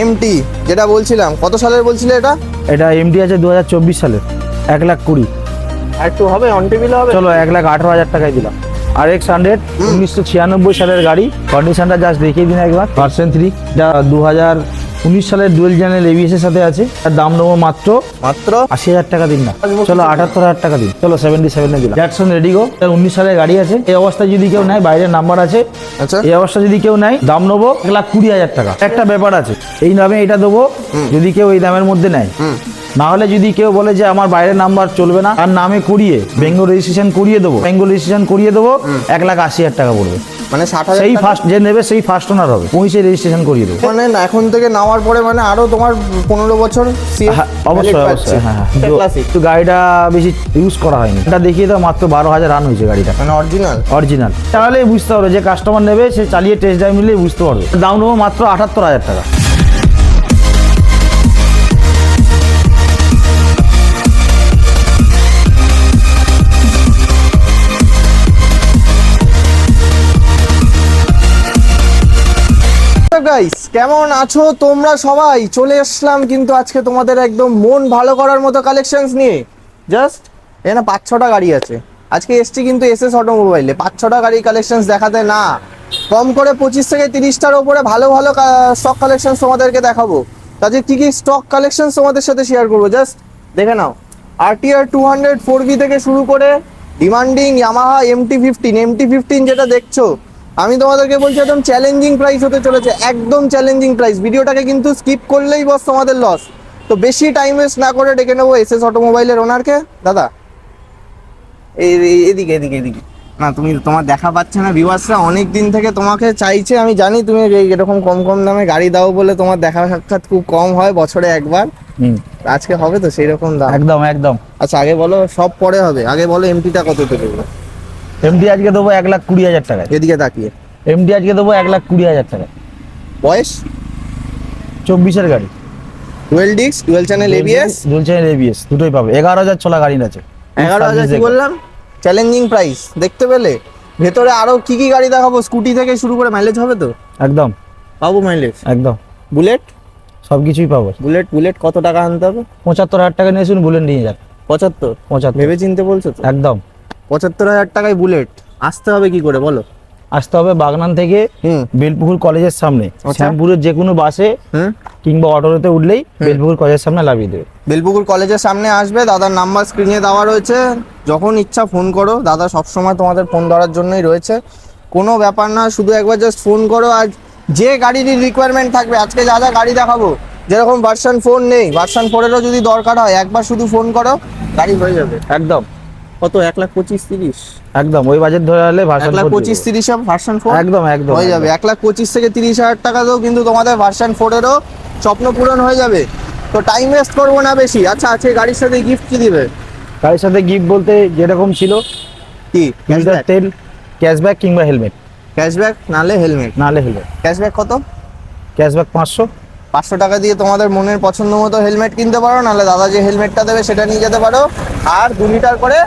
MT যেটা বলছিলাম কত সালের বলছিলে এটা? এটা এমটি আছে দু হাজার চব্বিশ সালের এক লাখ কুড়ি। আর একটু হবে অন টেবিল হবে? চলো এক লাখ আঠারো হাজার টাকায় দিলাম। আর এক্স হান্ড্রেড উনিশশো ছিয়ানব্বই সালের গাড়ি কন্ডিশনটা জাস্ট দেখিয়ে দিন একবার। পার্সেন্ট থ্রি যা দু হাজার উনিশ সালের ডুয়েল চ্যানেল এবিএস এর সাথে আছে। তার দাম নেব মাত্র মাত্র? আশি হাজার টাকা দিন না। চলো আটাত্তর হাজার টাকা দিন। চলো সেভেন্টি সেভেনে দিলাম জ্যাকসন রেডিগো তার উনিশ সালের গাড়ি আছে। এই অবস্থায় যদি কেউ নেয় বাইরের নাম্বার আছে। আচ্ছা। এই অবস্থা যদি কেউ নেয় দাম নেব এক লাখ কুড়ি হাজার টাকা। একটা ব্যাপার আছে। এই দামে এটা দেবো। যদি কেউ এই দামের মধ্যে নেয়। না হলে যদি কেউ বলে যে আমার বাইরের নাম্বার চলবে না তার নামে করিয়ে বেঙ্গল রেজিস্ট্রেশন করিয়ে দেবো। বেঙ্গল রেজিস্ট্রেশন করিয়ে দেবো। এক লাখ আশি হাজার টাকা পড়বে। মানে ষাট হাজার সেই ফার্স্ট যে নেবে সেই ফার্স্ট ওনার হবে। পৌঁছে রেজিস্ট্রেশন করিয়ে দেবো। মানে এখন থেকে নেওয়ার পরে মানে আরও তোমার পনেরো বছর হ্যাঁ, অবশ্যই অবশ্যই হ্যাঁ হ্যাঁ। তো একটু গাড়িটা বেশি ইউজ করা হয়নি। এটা দেখিয়ে দাও মাত্র বারো হাজার রান হয়েছে গাড়িটা। মানে অরিজিনাল অরিজিনাল তাহলে বুঝতে পারবে যে কাস্টমার নেবে সে চালিয়ে টেস্ট ড্রাইভ নিলেই বুঝতে পারবে। দাম নেব মাত্র আটাত্তর হাজার টাকা। গাইস কেমন আছো তোমরা সবাই? চলে আসলাম কিন্তু আজকে তোমাদের একদম মন ভালো করার মতো কালেকশনস নিয়ে। জাস্ট এখানে পাঁচ ছটা গাড়ি আছে। আজকে এসছি কিন্তু এস এস অটোমোবাইলে পাঁচ ছটা গাড়ি কালেকশনস দেখাতে না। কম করে পঁচিশ থেকে তিরিশটার ওপরে ভালো ভালো স্টক কালেকশন তোমাদেরকে দেখাবো। তাদের কি কি স্টক কালেকশন তোমাদের সাথে শেয়ার করব? জাস্ট দেখে নাও। RTR two hundred four V থেকে শুরু করে demanding Yamaha MT fifteen MT fifteen যেটা দেখছ আমি তোমাদেরকে বলছি একদম চ্যালেঞ্জিং প্রাইস হতে চলেছে একদম চ্যালেঞ্জিং প্রাইস ভিডিওটাকে কিন্তু স্কিপ করলেই বস তোমাদের লস তো বেশি টাইম ওয়েস্ট না করে ডেকে নেব এস এস অটোমোবাইলের ওনারকে দাদা এদিকে এদিকে এদিকে। না তুমি তোমার দেখা পাচ্ছে না ভিউয়ার্সরা অনেক দিন থেকে তোমাকে চাইছে আমি জানি তুমি এরকম কম কম দামে গাড়ি দাও বলে তোমার দেখা সাক্ষাৎ খুব কম হয় বছরে একবার। হুম। আজকে হবে তো সেই রকম দাম। একদম একদম। আচ্ছা আগে বলো সব পরে হবে। আগে বলো এমটিটা কত থেকে এমডি আজকে দেবো এক লাখ কুড়ি হাজার টাকায়। এদিকে তাকিয়ে। এমডি আজকে দেবো এক লাখ কুড়ি হাজার টাকায়। বয়স? চব্বিশের গাড়ি। Dual disc dual channel ABS দুলছে এবিএস দুটোই পাবে। এগারো হাজার চলা গাড়ি আছে। এগারো হাজার কি বললাম? চ্যালেঞ্জিং প্রাইস দেখতে পেলে? ভেতরে আরও কি কি গাড়ি দেখাবো? স্কুটি থেকে শুরু করে মাইলেজ হবে তো? একদম। পাবো মাইলেজ একদম। বুলেট সব কিছুই পাবো। বুলেট বুলেট কত টাকা আনতে হবে? পঁচাত্তর হাজার টাকা নিয়ে শুনুন বুলেট নিয়ে যান পঁচাত্তর? পঁচাত্তর। ভেবে চিনতে বলছো তো? একদম। পঁচাত্তর হাজার টাকায় বুলেট। আসতে হবে কি করে বলো? আসতে হবে বাগনান থেকে বেলপুকুর কলেজের সামনে। আচ্ছা। শ্যামপুরের যে কোনো বাসে কিংবা অটোতে উঠলেই বেলপুকুর কলেজের সামনে লাভিয়ে দেবে। বেলপুকুর কলেজের সামনে আসবে দাদার নাম্বার স্ক্রিনে দেওয়া রয়েছে। যখন ইচ্ছা ফোন করো দাদা সবসময় তোমাদের ফোন ধরার জন্যই রয়েছে। কোনো ব্যাপার না শুধু একবার জাস্ট ফোন করো আর যে গাড়ির রিকোয়ারমেন্ট থাকবে আজকে যা যা গাড়ি দেখাবো যেরকম ভার্সন ফোন নেই ভার্সন ফোরেরও যদি দরকার হয় একবার শুধু ফোন করো গাড়ি হয়ে যাবে। একদম। কত? এক লাখ পঁচিশ তিরিশ? একদম ওই বাজেট ধরে হলে এক ভাষণ লাখ পঁচিশ তিরিশ ভার্সন ফোর একদম একদম হয়ে যাবে। এক লাখ পঁচিশ থেকে তিরিশ হাজার টাকাতেও কিন্তু তোমাদের ভার্সন ফোরেরও স্বপ্ন পূরণ হয়ে যাবে। তো টাইম ওয়েস্ট করব না বেশি। আচ্ছা আছে গাড়ির সাথে গিফট কি দিবে? গাড়ির সাথে গিফট বলতে যেরকম ছিল কি? তেল ক্যাশব্যাক কিংবা হেলমেট ক্যাশব্যাক নালে হেলমেট নাহলে হেলমেট ক্যাশব্যাক কত? ক্যাশব্যাক পাঁচশো। পাঁচশো টাকা দিয়ে তোমাদের মনের পছন্দ মতো হেলমেট কিনতে পারো নাহলে দাদা যে হেলমেটটা দেবে সেটা নিয়ে যেতে পারো। আর দু লিটার করে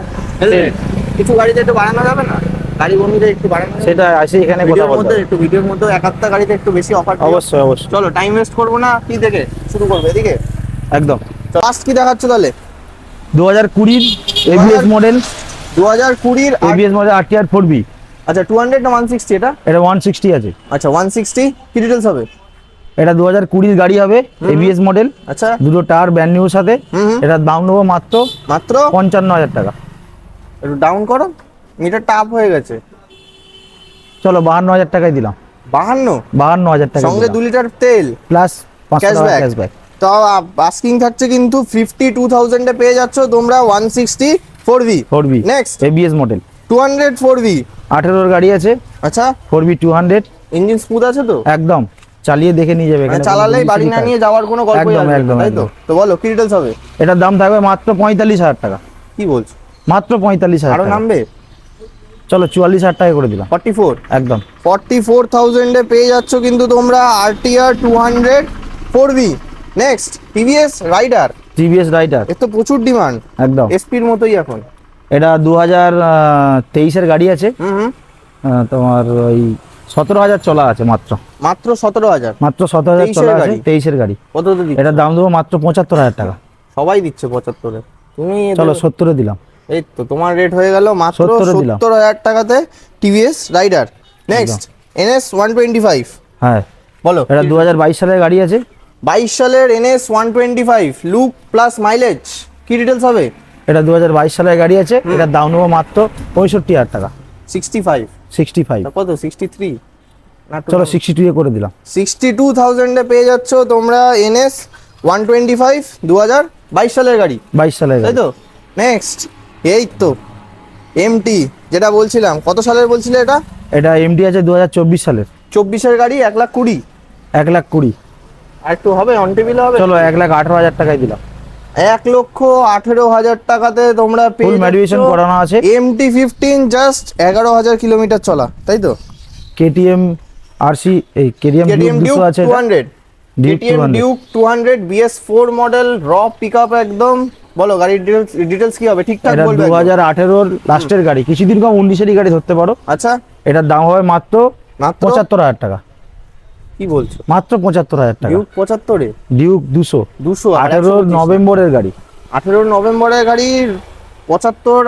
কিছু গাড়িতে একটু বাড়ানো যাবে না? গাড়ি বন্ধুদের একটু বাড়ানো সেটা আসি এখানে কথা বলতে। একটু ভিডিওর মধ্যে গাড়িতে একটু বেশি অফার অবশ্যই অবশ্যই। চলো টাইম ওয়েস্ট করব না কি থেকে? শুরু করব এদিকে? একদম। কি দেখাচ্ছ তাহলে? দু হাজার কুড়ির এবিএস মডেল দু হাজার কুড়ির ABS model R T R four V আচ্ছা টু হান্ড্রেড না ওয়ান সিক্সটি এটা? এটা ওয়ান সিক্সটি আছে। আচ্ছা ওয়ান সিক্সটি কি ডিটেলস হবে? এটা দু হাজার কুড়ির গাড়ি হবে এবিএস মডেল আচ্ছা। দুটো টায়ার ব্যান্ড নিউর সাথে। হুম দাম নেব মাত্র মাত্র? পঞ্চান্ন হাজার টাকা। একটু ডাউন করো মিটার টাপ হয়ে গেছে। চলো বাহান্ন হাজার টাকায় দিলাম। বাহান্ন? বাহান্ন হাজার টাকা সঙ্গে দু লিটার তেল। প্লাস ক্যাশব্যাক তো আস্কিং থাকছে কিন্তু ফিফটি টু থাউজেন্ডে পেয়ে যাচ্ছ তোমরা one sixty four V four V next ABS model two hundred four V আঠেরোর গাড়ি আছে। আচ্ছা। Four V two hundred engine smooth আছে তো? একদম। চালিয়ে দেখে নিয়ে যাবে মানে এখানে চালালেই বাড়ি না নিয়ে যাওয়ার কোনো গল্প একদম, একদম, তাই তো? তো বলো কি ডিটেলস হবে? এটার দাম থাকবে মাত্র পঁয়তাল্লিশ হাজার টাকা। কি বলছো? মাত্র পঁয়তাল্লিশ হাজার আরও নামবে? চলো চুয়াল্লিশ হাজার টাকা করে দিলাম। Forty four? একদম। ফর্টি ফোর থাউজেন্ডে পেয়ে যাচ্ছ কিন্তু তোমরা RTR two hundred four V. Next TVS Raider TVS Raider এর তো প্রচুর ডিমান্ড। একদম। এসপির মতোই এখন। এটা দু হাজার তেইশের গাড়ি আছে। তোমার ওই সতেরো হাজার চলা আছে মাত্র। মাত্র সতেরো হাজার। মাত্র সতেরো হাজার চলা আছে তেইশের গাড়ি? কত এটার দাম দেবো মাত্র পঁচাত্তর হাজার টাকা। সবাই দিচ্ছে পঁচাত্তরে তুমি চলো সত্তরে দিলাম। এই তো তোমার রেট হয়ে গেল মাত্র 70 সত্তর হাজার টাকাতে TVS Raider next NS one twenty five হ্যাঁ। বলো। এটা দু হাজার বাইশ সালের গাড়ি আছে। বাইশ সালের NS one twenty five look plus mileage কি ডিটেলস হবে? এটা দু হাজার বাইশ সালের গাড়ি আছে। এটার দাম নেব মাত্র পঁয়ষট্টি হাজার টাকা। সিক্সটি ফাইভ সিক্সটি ফাইভ কত? সিক্সটি থ্রি চলো সিক্সটি টু করে দিলাম। সিক্সটি টু থাউজেন্ডে পেয়ে যাচ্ছ তোমরা এনএস ওয়ান টোয়েন্টি ফাইভ দু হাজার বাইশ সালের গাড়ি। বাইশ সালের তাই তো? নেক্সট এই তো এমটি যেটা বলছিলাম কত সালের বলছিলে এটা? এটা এমডি আছে দু হাজার চব্বিশ সালের। চব্বিশের গাড়ি এক লাখ কুড়ি। এক লাখ কুড়ি। আর একটু হবে অন টেবিলে হবে? চলো এক লাখ আঠারো হাজার টাকায় দিলাম। এক লক্ষ আঠেরো হাজার টাকাতে তোমরা ফুল ম্যাডিয়েশন করানো আছে। এমটি ফিফটিন জাস্ট এগারো হাজার কিলোমিটার চলা তাই তো? কেটিএম আরসি এই কেটিএম কেটিএম ডিউক আছে two hundred Duke KTM Duke two hundred BS four model র পিক আপ একদম। বলো গাড়ির ডিটেলস ডিটেলস কি হবে? ঠিকঠাক বলবে দু একদম। হাজার আঠেরোর লাস্টের গাড়ি। কিছুদিন কম উনিশেরই গাড়ি ধরতে পারো। আচ্ছা। এটার দাম হবে মাত্র মাত্র? পঁচাত্তর হাজার টাকা। কি বলছো? মাত্র পঁচাত্তর হাজার টাকা। ডিউক পঁচাত্তরে? ডিউক দুশো। দুশো আঠেরোর নভেম্বরের গাড়ি। আঠেরো নভেম্বরের গাড়ির পঁচাত্তর?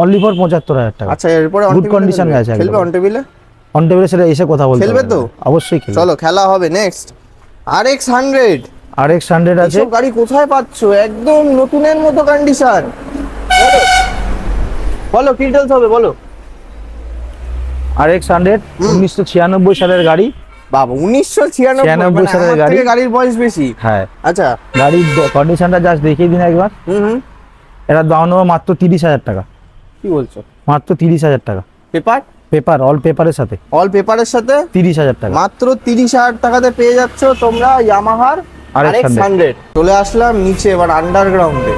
অনলি ফর পঁচাত্তর হাজার টাকা। আচ্ছা এরপরে Good table আছে খেলবে। অন টেবিলে অন টেবিলে সেটা এসে কথা বলতে খেলবে তো? অবশ্যই খেলবে। চলো খেলা হবে next R X hundred R X hundred আছে গাড়ি কোথায় পাচ্ছ? একদম নতুনের মতো কন্ডিশন বলো। কি ডিটেলস হবে বলো। আর এক্স হান্ড্রেড উনিশশো ছিয়ানব্বই সালের গাড়ি। বাবা উনিশশো ছিয়ানব্বই সালের গাড়ি। গাড়ির বয়স বেশি। হ্যাঁ। আচ্ছা। গাড়ির কন্ডিশনটা জাস্ট দেখিয়ে দিন একবার। হুম এটার দাম নেব মাত্র তিরিশ হাজার টাকা। কি বলছো? মাত্র তিরিশ হাজার টাকা। পেপার? পেপার অল পেপারের সাথে। অল পেপারের সাথে? তিরিশ হাজার টাকা। মাত্র তিরিশ হাজার টাকাতে পেয়ে যাচ্ছ তোমরা ইয়ামাহার হান্ড্রেড চলে আসলাম নিচে এবার আন্ডারগ্রাউন্ডে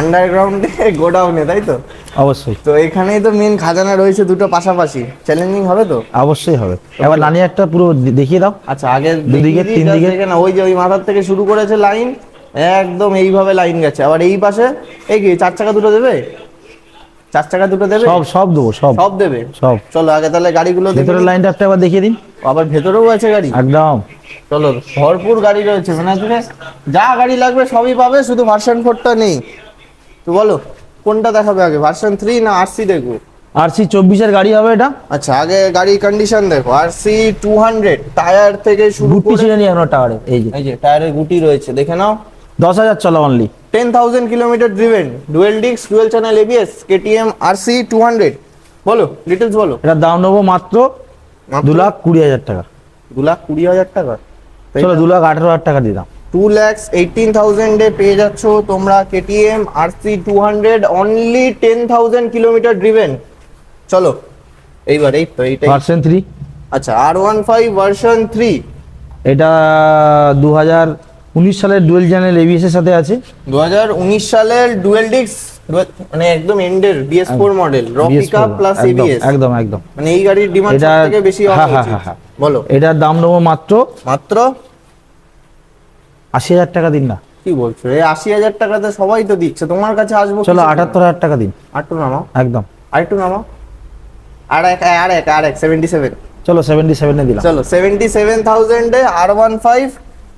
আন্ডারগ্রাউন্ডে গোডাউনে তাই তো? অবশ্যই। তো এখানেই তো মেন খাজানা রয়েছে দুটো পাশাপাশি। চ্যালেঞ্জিং হবে তো? অবশ্যই হবে। এবার নানি একটা পুরো দেখিয়ে দাও। আচ্ছা আগে দুদিকে, তিন দিকে। না ওই যে ওই মাথার থেকে শুরু করেছে লাইন একদম এইভাবে লাইন গেছে। আবার এই পাশে এই কি চার চাকা দুটো দেবে? চার চাকা দুটো দেবে? সব সব দেবো সব। সব দেবে? সব। চলো আগে তাহলে গাড়িগুলো ভেতরের লাইনটা একটা একবার দেখিয়ে দিন। আবার ভেতরেও আছে গাড়ি? একদম। চলো ভরপুর গাড়ি রয়েছে মানে তুমি যা গাড়ি লাগবে সবই পাবে শুধু ভার্সন ফোরটা নেই। তো বলো কোনটা দেখাবে আগে? ভার্সন থ্রি না আরসি দেখব? আর সি চব্বিশের গাড়ি হবে এটা। আচ্ছা আগে গাড়ির কন্ডিশন দেখো। আরসি টু হান্ড্রেড টায়ার থেকে শুরু গুটি ছিঁড়ে নিয়ে টাওয়ারে এই যে। এই যে টায়ারের গুটি রয়েছে দেখে নাও। দশ হাজার চলা only ten thousand kilometre driven dual disc dual channel ABS KTM RC two hundred বলো ডিটেলস বলো। এটার দাম নেব মাত্র দু লাখ কুড়ি হাজার টাকা। দু লাখ কুড়ি হাজার টাকা? চলো দু লাখ আঠেরো হাজার টাকা দিলাম টু ল্যাক্স এইটিন থাউজেন্ডে পেয়ে যাচ্ছ তোমরা KTM RC two hundred only ten thousand kilometre driven চলো এইবার এই তো এইটাই। ভার্সন থ্রি আচ্ছা R one five version three এটা দু হাজার উনিশ সালের ডুয়েল চ্যানেল এবিএস এর সাথে আছে। দু হাজার উনিশ সালের ডুয়েল ডিক্স মানে একদম এন্ডের বিএস ফোর মডেল র BS4 প্লাস এবিএস একদম একদম মানে এই গাড়ির ডিমান্ড থেকে বেশি হ্যাঁ, হ্যাঁ, হ্যাঁ, হ্যাঁ। বলো। এটার দাম নেব মাত্র মাত্র? আশি হাজার টাকা দিন না। কি বলছো? এই আশি হাজার টাকাতে সবাই তো দিচ্ছে। তোমার কাছে আসব চলো আটাত্তর হাজার টাকা দিন। আটটু নামাও। একদম। আরেকটু নামাও। আর এক আর এক আর এক সেভেন্টি সেভেন চলো সেভেন্টি সেভেনে দিলাম। চলো seventy seven থাউজেন্ডে R one five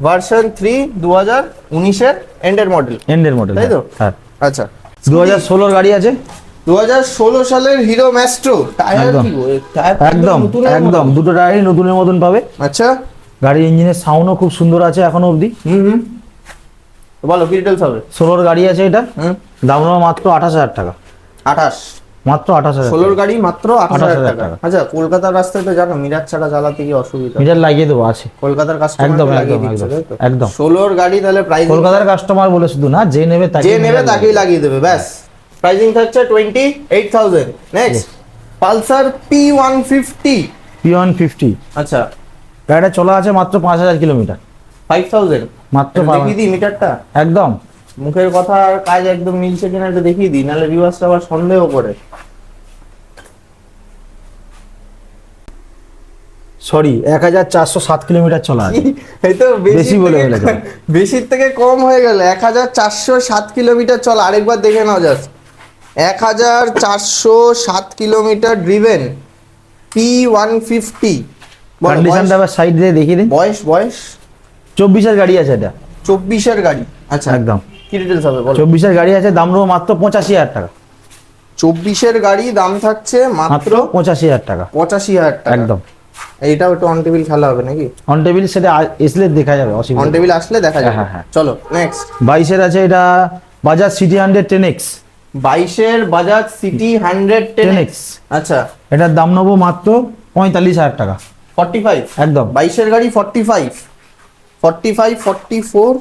version three দু হাজার উনিশের এন্ডের মডেল এন্ডের মডেল তাই তো? হ্যাঁ আচ্ছা। দু হাজার ষোলোর গাড়ি আছে? দু হাজার ষোলো সালের হিরো ম্যাস্ট্রো টায়ার একদম। একদম একদম। দুটো টায়ারই নতুনের মতন পাবে। আচ্ছা। গাড়ির ইঞ্জিনের সাউন্ডও খুব সুন্দর আছে এখনও অবধি। হুম হুম। বলো কি ডিটেলস হবে? ষোলোর গাড়ি আছে এটা। দাম মাত্র আঠাশ হাজার টাকা। আঠাশ। মাত্র আঠাশ হাজার ষোলোর গাড়ি মাত্র আঠাশ হাজার 28,000 টাকা। আচ্ছা কলকাতার রাস্তায় তো জানো মিরাজ ছাড়া চালাতে কি অসুবিধা? মিটার লাগিয়ে দেবো আছে। কলকাতার কাস্টমার একদম, একদম, একদম। ষোলোর গাড়ি তাহলে প্রাইস কলকাতার কাস্টমার বলে শুধু না যে নেবে তাকে যে নেবে তাকেই লাগিয়ে দেবে ব্যাস। প্রাইসিং থাকছে twenty eight thousand next Pulsar P one fifty P one fifty আচ্ছা। গাড়িটা চলা আছে মাত্র পাঁচ হাজার কিলোমিটার। ফাইভ থাউজেন্ড মাত্র দেখিয়ে দিই মিটারটা? একদম। মুখের কথা আর কাজ একদম মিলছে কিনা একটু দেখিয়ে দিই নাহলে ভিউয়ার্সটা আবার সন্দেহ করে। সরি এক হাজার চারশো সাত কিলোমিটার চলা এই তো বেশি বলে বেশির থেকে কম হয়ে গেল। এক হাজার চারশো সাত কিলোমিটার চল আরেকবার দেখে নাও জাস্ট এক হাজার চারশো সাত kilometre driven P one fifty কন্ডিশনটা আবার সাইড দিয়ে দেখিয়ে দিন। বয়স বয়স? চব্বিশের গাড়ি আছে এটা। চব্বিশের গাড়ি। আচ্ছা একদম। কি ডিটেলস হবে বলো? চব্বিশের গাড়ি আছে দাম নেব মাত্র পঁচাশি হাজার টাকা। চব্বিশের গাড়ি দাম থাকছে মাত্র মাত্র পঁচাশি হাজার টাকা। পঁচাশি হাজার টাকা। একদম। এইটাও একটু অন টেবিল খেলা হবে নাকি? অন টেবিল সেটা এসলে দেখা যাবে অন অসুবিধা নেই। টেবিল আসলে দেখা যাবে। হ্যাঁ, হ্যাঁ। চলো নেক্সট বাইশের আছে এটা Bajaj CT hundred ten X বাইশের Bajaj CT hundred ten X আচ্ছা। এটার দাম নেব মাত্র পঁয়তাল্লিশ হাজার টাকা। ফর্টি ফাইভ একদম। বাইশের গাড়ি forty five forty five forty four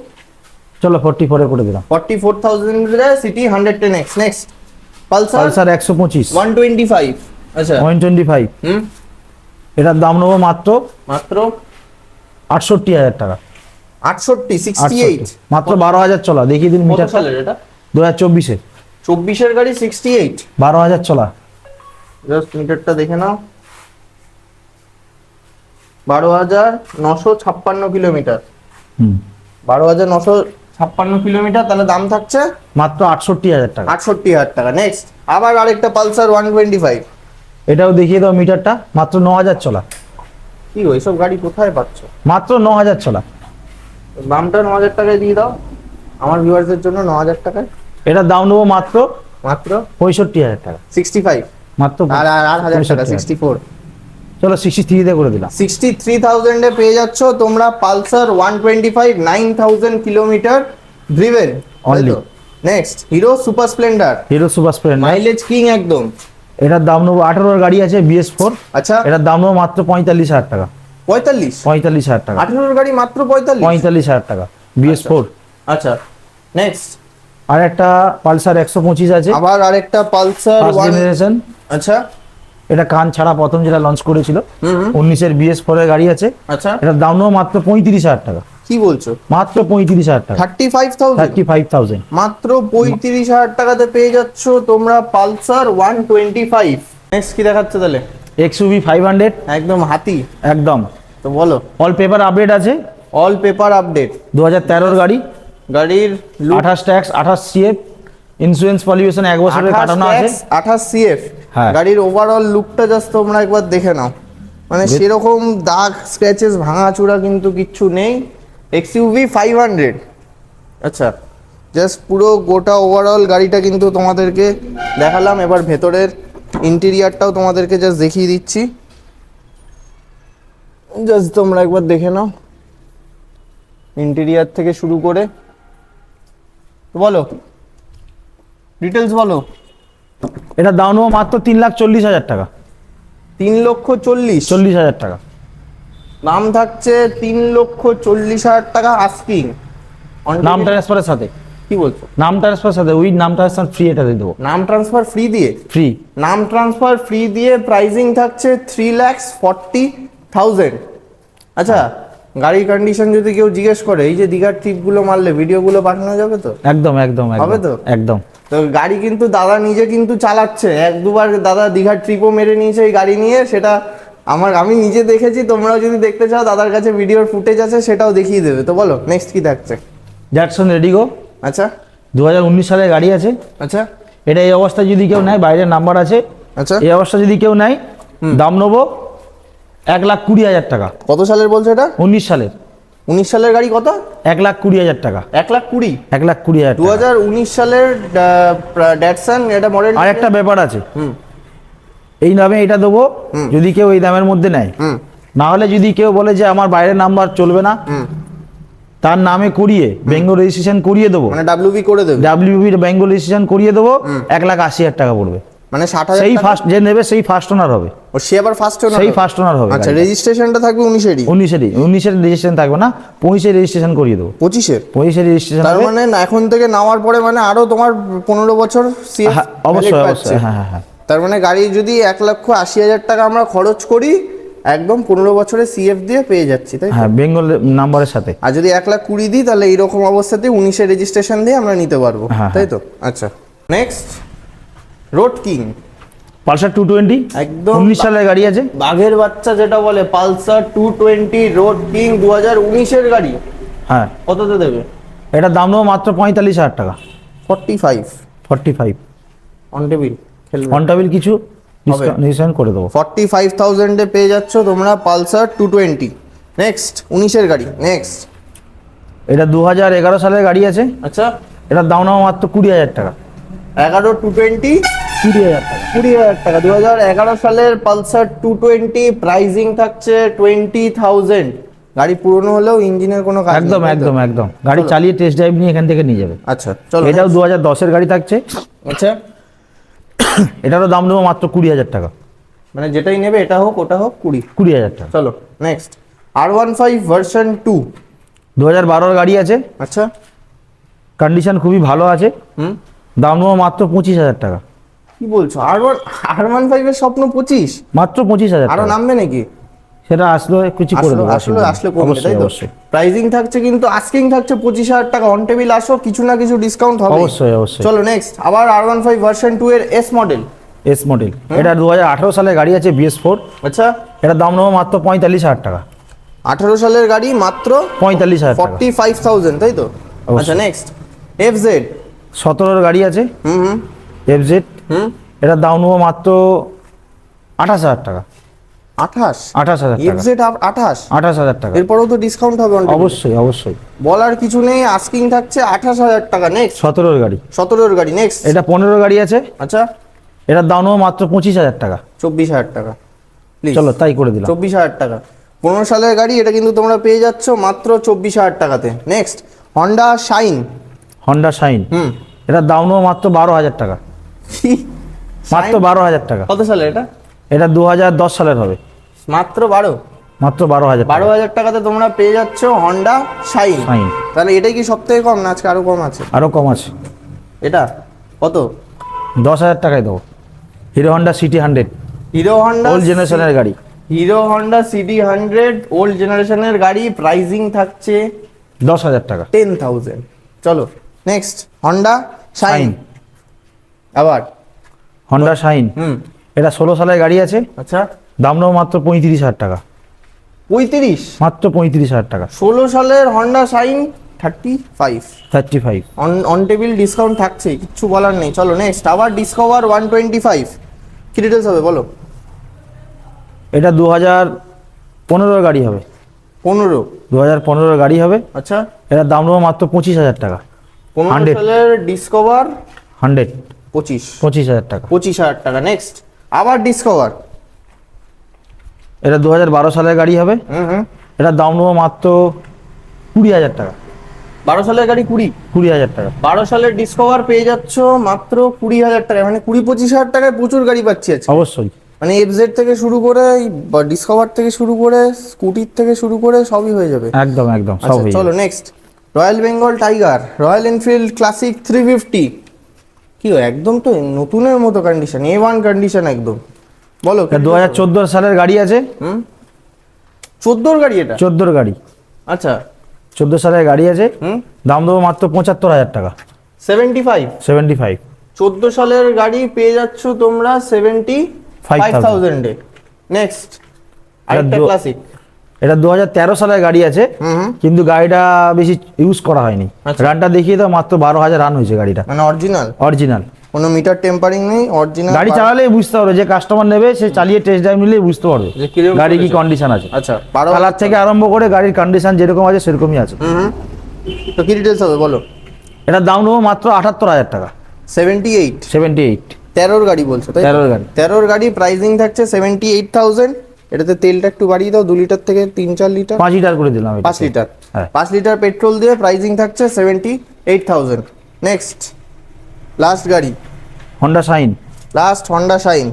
চলো ফোরটি ফোরে করে দিলাম। Forty four thousand CT hundred ten X next Pulsar Pulsar একশো পঁচিশ। ওয়ান টোয়েন্টি ফাইভ আচ্ছা। ওয়ান টোয়েন্টি ফাইভ হুম? এটার দাম নেব মাত্র মাত্র আটষট্টি হাজার টাকা। আটষট্টি সিক্সটি এইট মাত্র বারো হাজার চলা। দেখিয়ে দিন কত মিটারটা। সালের এটা? দু হাজার চব্বিশে চব্বিশের গাড়ি সিক্সটি এইট বারো হাজার চলা। জাস্ট মিটারটা দেখে নাও। বারো হাজার নশো ছাপ্পান্ন কিলোমিটার। হুম। বারো হাজার নশো ছাপ্পান্ন কিলোমিটার তাহলে দাম থাকছে মাত্র আটষট্টি হাজার টাকা। আটষট্টি হাজার টাকা। নেক্সট আবার আরেকটা পালসার ওয়ান টোয়েন্টি ফাইভ এটাও দেখিয়ে দাও মিটারটা মাত্র ন হাজার চলা কি গো এইসব গাড়ি কোথায় পাচ্ছ? মাত্র ন হাজার চলা দামটা ন হাজার টাকায় দিয়ে দাও। আমার ভিউয়ার্সের জন্য ন হাজার টাকায়। এটার দাম নেব মাত্র মাত্র? পঁয়ষট্টি হাজার টাকা। সিক্সটি ফাইভ মাত্র আর আর আট হাজার টাকা 65,000 সিক্সটি ফোর চলো সিক্সটি থ্রিতে করে দিলাম। সিক্সটি থ্রি থাউজেন্ডে পেয়ে যাচ্ছ তোমরা Pulsar one twenty five nine thousand kilometre driven Only. Next Hero Super Splendor Hero Super Splendor mileage king একদম। এটার দাম নেব আঠারোর গাড়ি আছে বিএস ফোর আচ্ছা। এটার দাম নেব মাত্র পঁয়তাল্লিশ হাজার টাকা। পঁয়তাল্লিশ? পঁয়তাল্লিশ হাজার টাকা। আঠেরোর গাড়ি মাত্র পঁয়তাল্লিশ? পঁয়তাল্লিশ হাজার টাকা বিএস ফোর আচ্ছা নেক্সট আর একটা পালসার একশো পঁচিশ আছে। আবার আরেকটা পালসার জেনারেশন আচ্ছা। এটা কান ছাড়া প্রথম যেটা লঞ্চ করেছিল। উনিশের বিএস ফোরের গাড়ি আছে। আচ্ছা। এটার দাম নেব মাত্র পঁয়ত্রিশ হাজার টাকা। কি বলছো? মাত্র পঁয়ত্রিশ হাজার টাকা। Thirty five thousand thirty five thousand মাত্র পঁয়ত্রিশ হাজার টাকাতে পেয়ে যাচ্ছ তোমরা Pulsar one twenty five next কি দেখাচ্ছে তাহলে? এক্সইউভি ফাইভ হান্ড্রেড একদম হাতি। একদম। তো বলো। অল পেপার আপডেট আছে। অল পেপার আপডেট দু হাজার তেরোর গাড়ি। গাড়ির আঠাশ ট্যাক্স আঠাশ সিএফ ইন্স্যুরেন্স পলিউশন এক বছরের কাটানো আছে। আঠাশ সিএফ হ্যাঁ। গাড়ির ওভারঅল লুকটা জাস্ট তোমরা একবার দেখে নাও। মানে সেরকম দাগ স্ক্র্যাচেস ভাঙাচুরা কিন্তু কিচ্ছু নেই। এক্সইউভি ফাইভ হান্ড্রেড আচ্ছা। জাস্ট পুরো গোটা ওভারঅল গাড়িটা কিন্তু তোমাদেরকে দেখালাম। এবার ভেতরের ইন্টেরিয়ারটাও তোমাদেরকে জাস্ট দেখিয়ে দিচ্ছি। জাস্ট তোমরা একবার দেখে নাও। ইন্টেরিয়ার থেকে শুরু করে। বলো। ডিটেলস বলো। এটা দাম নেব মাত্র তিন লাখ চল্লিশ হাজার টাকা। তিন লক্ষ চল্লিশ। চল্লিশ হাজার টাকা। দাম থাকছে তিন লক্ষ চল্লিশ হাজার টাকা আস্কিং নাম ট্রান্সফারের সাথে। কি বলছো? নাম ট্রান্সফারের সাথে উইথ নাম ট্রান্সফার ফ্রি এটা দিয়ে দেবো। নাম ট্রান্সফার ফ্রি দিয়ে? ফ্রি নাম ট্রান্সফার ফ্রি দিয়ে প্রাইজিং থাকছে থ্রি ল্যাক্স ফর্টি থাউজেন্ড আচ্ছা গাড়ির কন্ডিশন যদি কেউ জিজ্ঞেস করে এই যে দীঘার ট্রিপগুলো মারলে ভিডিওগুলো পাঠানো যাবে তো? একদম একদম হবে তো? একদম। তো গাড়ি কিন্তু দাদা নিজে কিন্তু চালাচ্ছে। এক দুবার দাদা দীঘার ট্রিপও মেরে নিয়েছে এই গাড়ি নিয়ে সেটা আমার আমি নিজে দেখেছি তোমরাও যদি দেখতে চাও দাদার কাছে ভিডিওর ফুটেজ আছে সেটাও দেখিয়ে দেবে। তো বলো নেক্সট কি থাকছে? জ্যাকসন রেডিগো আচ্ছা। দু হাজার উনিশ সালের গাড়ি আছে। আচ্ছা। এটা এই অবস্থায় যদি কেউ নেয় বাইরের নাম্বার আছে। আচ্ছা। এই অবস্থা যদি কেউ নেয় দাম নেব এক লাখ কুড়ি হাজার টাকা। কত সালের বলছো এটা? উনিশ সালের উনিশ সালের গাড়ি কত? এক লাখ কুড়ি হাজার টাকা। এক লাখ কুড়ি? এক লাখ কুড়ি হাজার দু হাজার উনিশ সালের ড্যাটসান এটা মডেল আর একটা ব্যাপার আছে। হুম। এই নামে এটা দেবো যদি কেউ এই দামের মধ্যে নেয়। না হলে যদি কেউ বলে যে আমার বাইরের নাম্বার চলবে না তার নামে করিয়ে বেঙ্গল রেজিস্ট্রেশন করিয়ে দেবো। মানে ডাব্লিউবি করে দেবে। ডাব্লিউবির বেঙ্গল রেজিস্ট্রেশন করিয়ে দেবো এক লাখ আশি হাজার টাকা পড়বে। মানে ষাট হাজার সেই ফার্স্ট যে নেবে সেই ফার্স্ট ওনার হবে। ও সে আবার ফার্স্ট সেই ফার্স্ট ওনার হবে আচ্ছা রেজিস্ট্রেশনটা থাকবে উনিশেরই? উনিশেরই। উনিশের রেজিস্ট্রেশন থাকবে না পঁচিশের রেজিস্ট্রেশন করিয়ে দেবো। পঁচিশের? পঁচিশের রেজিস্ট্রেশন তার মানে এখন থেকে নেওয়ার পরে মানে আরও তোমার পনেরো বছর হ্যাঁ, অবশ্যই অবশ্যই। হ্যাঁ হ্যাঁ হ্যাঁ। তার মানে গাড়ি যদি এক লক্ষ আশি হাজার টাকা আমরা খরচ করি একদম পনেরো বছরের সিএফ দিয়ে পেয়ে যাচ্ছি তাই? হ্যাঁ বেঙ্গল নাম্বারের সাথে। আর যদি এক লাখ কুড়ি দিই তাহলে এইরকম অবস্থাতে উনিশে রেজিস্ট্রেশন দিয়ে আমরা নিতে পারব হ্যাঁ, তাই তো? আচ্ছা next road king Pulsar two twenty একদম উনিশ সালের গাড়ি আছে। বাঘের বাচ্চা যেটা বলে Pulsar two twenty road king দু হাজার উনিশের গাড়ি। হ্যাঁ। কততে দেবে? এটার দাম নেব মাত্র পঁয়তাল্লিশ হাজার টাকা। Forty five forty five on table on table কিছু ডিসকাউন্ট করে দেবো। ফর্টি ফাইভ থাউজেন্ডে পেয়ে যাচ্ছ তোমরা পালসার টু টোয়েন্টি নেক্সট উনিশের গাড়ি। নেক্সট এটা দু হাজার এগারো সালের গাড়ি আছে। আচ্ছা। এটার দাম নেওয়া মাত্র কুড়ি হাজার টাকা। এগারো টু টোয়েন্টি কুড়ি হাজার টাকা। কুড়ি হাজার টাকা। দু হাজার এগারো সালের পালসার টু টোয়েন্টি প্রাইজিং থাকছে টোয়েন্টি থাউজেন্ড গাড়ি পুরনো হলেও ইঞ্জিনের কোনো কাজ একদম একদম একদম। গাড়ি চালিয়ে টেস্ট ড্রাইভ নিয়ে এখান থেকে নিয়ে যাবে। আচ্ছা চলো এটাও দু হাজার দশের গাড়ি থাকছে। আচ্ছা। এটারও দাম নেব মাত্র কুড়ি হাজার টাকা। মানে যেটাই নেবে এটা হোক ওটা হোক কুড়ি। কুড়ি হাজার টাকা। চলো next R one five version two দু হাজার বারোর গাড়ি আছে। আচ্ছা। কন্ডিশন খুবই ভালো আছে। হুম। দাম নেব মাত্র পঁচিশ হাজার টাকা। কি বলছো? আর ওয়ান আর ওয়ান ফাইভের স্বপ্ন পঁচিশ? মাত্র পঁচিশ হাজার আরও নামবে নাকি? সেটা আসলে কিছু করে আসলে দেবো আসলে আসলে অবশ্যই তাই তো? প্রাইজিং থাকছে কিন্তু আস্কিং থাকছে পঁচিশ হাজার টাকা অন টেবিল আসো কিছু না কিছু ডিসকাউন্ট হবে। অবশ্যই অবশ্যই। চলো নেক্সট আবার R one five version two এর এস মডেল এস মডেল এটা দু হাজার আঠারো সালের গাড়ি আছে বিএস ফোর আচ্ছা। এটার দাম নেব মাত্র পঁয়তাল্লিশ হাজার টাকা। আঠারো সালের গাড়ি মাত্র পঁয়তাল্লিশ হাজার ফর্টি ফাইভ থাউজেন্ড তাই তো। আচ্ছা নেক্সট এফ জেড সতেরোর গাড়ি আছে। হুম হুম। এফ জেড হুম। এটার দাম নেব মাত্র আঠাশ হাজার টাকা। আঠাশ? আঠাশ হাজার এফ আঠাশ? আঠাশ হাজার টাকা। এরপরেও তো ডিসকাউন্ট হবে অবশ্যই অবশ্যই। বলার কিছু নেই আস্কিং থাকছে আঠাশ হাজার টাকা নেক্সট সতেরোর গাড়ি। সতেরোর গাড়ি নেক্সট এটা পনেরো গাড়ি আছে। আচ্ছা। এটার দাম মাত্র পঁচিশ হাজার টাকা। চব্বিশ হাজার টাকা। প্লিজ চলো তাই করে দিলাম। চব্বিশ হাজার টাকা। পনেরো সালের গাড়ি এটা কিন্তু তোমরা পেয়ে যাচ্ছ মাত্র চব্বিশ হাজার টাকাতে। Next Honda Shine Honda Shine হুম। এটার দাম মাত্র বারো হাজার টাকা। মাত্র বারো হাজার টাকা। কত সালে এটা? এটা দু হাজার দশ সালের হবে। মাত্র বারো? মাত্র বারো হাজার বারো হাজার টাকাতে তোমরা পেয়ে যাচ্ছ হন্ডা শাইন তাহলে এটাই কি সব থেকে কম না আজকে আরও কম আছে? আরও কম আছে। এটা? কত? দশ হাজার টাকায় দেবো। Hero Honda CT hundred Hero Honda old জেনারেশনের গাড়ি। Hero Honda CT hundred old জেনারেশনের গাড়ি প্রাইজিং থাকছে দশ হাজার টাকা। টেন থাউজেন্ড চলো নেক্সট হন্ডা শাইন আবার। হন্ডা শাইন হুম। এটা ষোলো সালের গাড়ি আছে। আচ্ছা। দাম নেব মাত্র পঁয়ত্রিশ হাজার টাকা। পঁয়ত্রিশ? মাত্র পঁয়ত্রিশ হাজার টাকা। ষোলো সালের Honda Shine thirty five thirty five on on table discount থাকছে কিচ্ছু বলার নেই। চলো নেক্সট আবার ডিসকভার ওয়ান টোয়েন্টি ফাইভ কি ডিটেলস হবে বলো? এটা দু হাজার পনেরোর গাড়ি হবে। পনেরো। দু হাজার পনেরোর গাড়ি হবে। আচ্ছা। এটার দাম নেব মাত্র পঁচিশ হাজার টাকা। পনেরো সালের ডিসকভার হান্ড্রেড পঁচিশ। পঁচিশ হাজার টাকা। পঁচিশ হাজার টাকা। নেক্সট আবার ডিসকভার এটা দু হাজার বারো সালের গাড়ি হবে। হুম হুম। দাম নেব মাত্র কুড়ি হাজার টাকা। বারো সালের গাড়ি কুড়ি? কুড়ি হাজার টাকা। বারো সালের ডিসকভার পেয়ে যাচ্ছ মাত্র কুড়ি হাজার টাকা। মানে কুড়ি পঁচিশ হাজার টাকায় প্রচুর গাড়ি পাচ্ছি আজকে। অবশ্যই। মানে এফজেড থেকে শুরু করে ডিসকভার থেকে শুরু করে স্কুটির থেকে শুরু করে সবই হয়ে যাবে। একদম একদম সব আচ্ছা চলো next Royal Bengal Tiger Royal Enfield Classic three fifty কি একদম তো নতুনের মতো কন্ডিশন এ ওয়ান কন্ডিশন একদম। বলো দু হাজার চোদ্দ সালের গাড়ি আছে? হুম? চোদ্দোর গাড়ি এটা? চোদ্দোর গাড়ি। আচ্ছা। চোদ্দ সালের গাড়ি আছে। হুম? দাম দেবো মাত্র পঁচাত্তর হাজার টাকা। সেভেন্টি ফাইভ সেভেন্টি ফাইভ চোদ্দ সালের গাড়ি পেয়ে যাচ্ছ তোমরা সেভেন্টি ফাইভ 5,000 থাউজেন্ডে নেক্সট আরেকটা ক্লাসিক এটা দু হাজার তেরো সালের গাড়ি আছে কিন্তু গাড়িটা বেশি ইউজ করা হয়নি। আচ্ছা। রানটা দেখিয়ে দাও মাত্র বারো হাজার রান হয়েছে গাড়িটা। মানে অরিজিনাল অরিজিনাল কোনো মিটার টেম্পারিং নেই অরিজিনাল গাড়ি চালালেই বুঝতে পারবে যে কাস্টমার নেবে সে চালিয়ে টেস্ট ড্রাইভ নিলেই বুঝতে পারবে গাড়ি কি কন্ডিশন আছে। আচ্ছা কালার থেকে আরম্ভ করে গাড়ির কন্ডিশন যেরকম আছে সেরকমই আছে। তো কি ডিটেলস হবে বলো? এটার দাম নেব মাত্র আটাত্তর হাজার টাকা। সেভেন্টি এইট সেভেন্টি এইট তেরোর গাড়ি বলছো তো? তেরোর গাড়ি। তেরোর গাড়ি প্রাইসিং থাকছে সেভেন্টি এইট থাউজেন্ড এটাতে তেলটা একটু বাড়িয়ে দাও দু লিটার থেকে তিন চার লিটার। পাঁচ লিটার করে দিলাম পাঁচ লিটার। হ্যাঁ। পাঁচ লিটার পেট্রোল দিয়ে প্রাইসিং থাকছে seventy eight thousand next last গাড়ি। Honda Shine last Honda Shine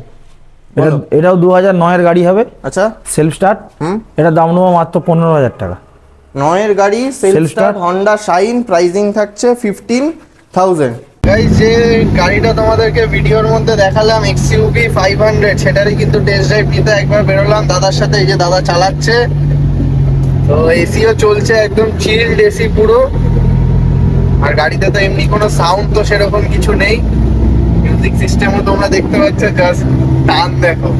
এটা এটাও দু হাজার নয়ের গাড়ি হবে। আচ্ছা। সেলফ স্টার্ট হুম। এটার দাম নেব মাত্র পনেরো হাজার টাকা। নয়ের গাড়ি self start Honda Shine pricing থাকছে ফিফটিন থাউজেন্ড গাইজ যে গাড়িটা তোমাদেরকে ভিডিওর মধ্যে দেখালাম এক্সইউভি ফাইভ হান্ড্রেড সেটারই কিন্তু টেস্ট ড্রাইভ নিতে একবার বেরোলাম। দাদার সাথে এই যে দাদা চালাচ্ছে। তো এসিও চলছে একদম চিল্ড এসি পুরো। আর গাড়িতে তো এমনি কোনো সাউন্ড তো সেরকম কিছু নেই। মিউজিক সিস্টেমও তোমরা দেখতে পাচ্ছ জাস্ট টান দেখো।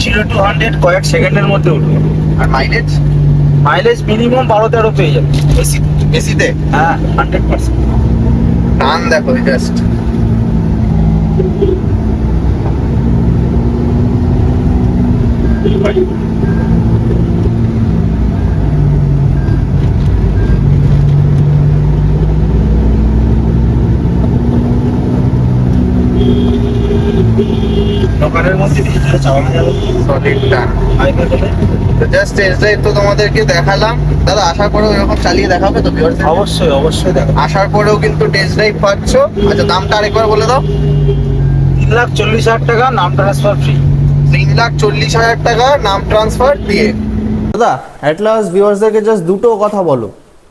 জিরো টু হান্ড্রেড কয়েক সেকেন্ডের মধ্যে উঠবে। আর মাইলেজ মাইলেজ মিনিমাম বারো তেরো পেয়ে যাবে। এসি এসিতে হ্যাঁ হান্ড্রেড পার্সেন্ট টান দেখো just Thank you. Just test drive তো তোমাদেরকে দেখালাম। দাদা আশা করো এরকম চালিয়ে দেখাবে তো ভিউয়ার্স অবশ্যই অবশ্যই দেখো আসার পরেও কিন্তু টেস্ট ড্রাইভ পাচ্ছ। আচ্ছা দামটা আরেকবার বলে দাও। তিন লাখ চল্লিশ হাজার টাকা নাম ট্রান্সফার ফ্রি তিন লাখ চল্লিশ হাজার টাকা নাম ট্রান্সফার দিয়ে। দাদা অ্যাট লাস্ট ভিউয়ার্সদেরকে জাস্ট দুটো কথা বলো।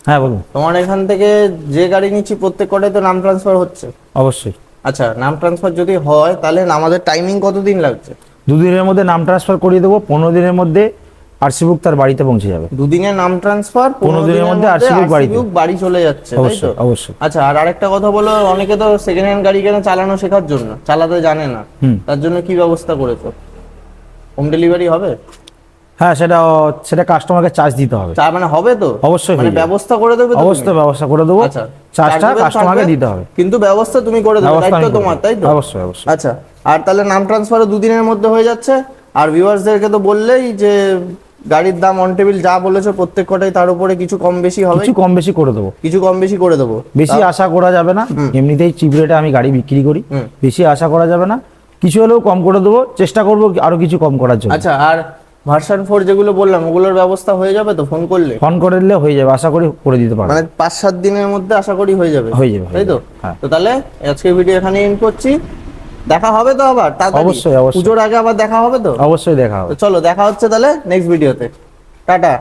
হ্যাঁ বলুন। তোমার এখান থেকে যে গাড়ি নিচ্ছি প্রত্যেক কটাই তো নাম ট্রান্সফার হচ্ছে। অবশ্যই। আচ্ছা নাম ট্রান্সফার যদি হয় তাহলে আমাদের টাইমিং কতদিন লাগছে? দুদিনের মধ্যে নাম ট্রান্সফার করিয়ে দেবো পনেরো দিনের মধ্যে আরসি বুক তার বাড়িতে পৌঁছে যাবে। দুদিনের নাম ট্রান্সফার পনেরো দিনের মধ্যে RC book বাড়িতে। বাড়ি চলে যাচ্ছে অবশ্যই অবশ্যই। আচ্ছা আর আরেকটা কথা বলো অনেকে তো সেকেন্ড হ্যান্ড গাড়ি কেন চালানো শেখার জন্য? চালাতে জানে না। তার জন্য কি ব্যবস্থা করেছ? হোম ডেলিভারি হবে? হ্যাঁ সেটা সেটা কাস্টমারকে চার্জ দিতে হবে। চা মানে হবে তো? অবশ্যই মানে ব্যবস্থা করে দেবে অবশ্যই ব্যবস্থা করে দেবো। আচ্ছা চার্জটা কাস্টমারকে দিতে হবে। কিন্তু ব্যবস্থা তুমি করে দেবে দায়িত্ব তোমার তাই তো? অবশ্যই অবশ্যই। আচ্ছা আর তাহলে নাম ট্রান্সফারও দুদিনের মধ্যে হয়ে যাচ্ছে। আর ভিউয়ার্সদেরকে তো বললেই যে গাড়ির দাম অন টেবিল যা বলেছ প্রত্যেক কটাই তার উপরে কিছু কম বেশি হবে। কিছু কম বেশি করে দেবো। কিছু কম বেশি করে দেবো। বেশি আশা করা যাবে না। এমনিতেই চিপ রেটে আমি গাড়ি বিক্রি করি। বেশি আশা করা যাবে না। কিছু হলেও কম করে দেবো। চেষ্টা করব আরও কিছু কম করার জন্য। আচ্ছা আর ভার্সন ফোর যেগুলো বললাম ওগুলোর ব্যবস্থা হয়ে যাবে তো? ফোন করলে? ফোন করে দিলে হয়ে যাবে। আশা করি করে দিতে পারব। মানে পাঁচ সাত দিনের মধ্যে আশা করি হয়ে যাবে। হয়ে যাবে, তাই তো? হ্যাঁ। তো তাহলে আজকে ভিডিও এখানে এন্ড করছি। দেখা হবে তো আবার অবশ্যই, অবশ্যই। পুজোর আগে আবার দেখা হবে তো? অবশ্যই দেখা হবে। চলো দেখা হচ্ছে তাহলে নেক্সট ভিডিওতে টাটা।